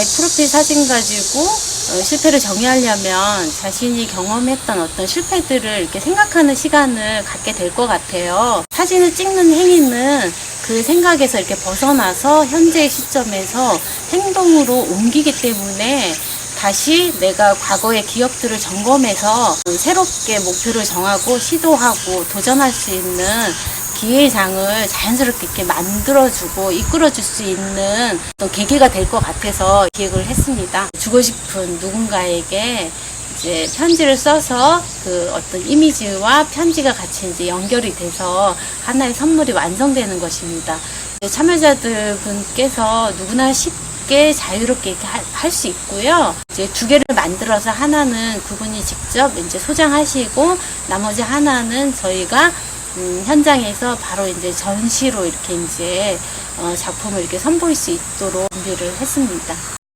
나의 프로필 사진 가지고 어, 실패를 정의하려면 자신이 경험했던 어떤 실패들을 이렇게 생각하는 시간을 갖게 될 것 같아요. 사진을 찍는 행위는 그 생각에서 이렇게 벗어나서 현재의 시점에서 행동으로 옮기기 때문에 다시 내가 과거의 기억들을 점검해서 새롭게 목표를 정하고 시도하고 도전할 수 있는 기회의 장을 자연스럽게 이렇게 만들어주고 이끌어줄 수 있는 어떤 계기가 될 것 같아서 기획을 했습니다. 주고 싶은 누군가에게 이제 편지를 써서 그 어떤 이미지와 편지가 같이 이제 연결이 돼서 하나의 선물이 완성되는 것입니다. 참여자들 분께서 누구나 쉽게 자유롭게 할 수 있고요. 이제 두 개를 만들어서 하나는 그분이 직접 이제 소장하시고 나머지 하나는 저희가 음, 현장에서 바로 이제 전시로 이렇게 이제 어, 작품을 이렇게 선보일 수 있도록 준비를 했습니다.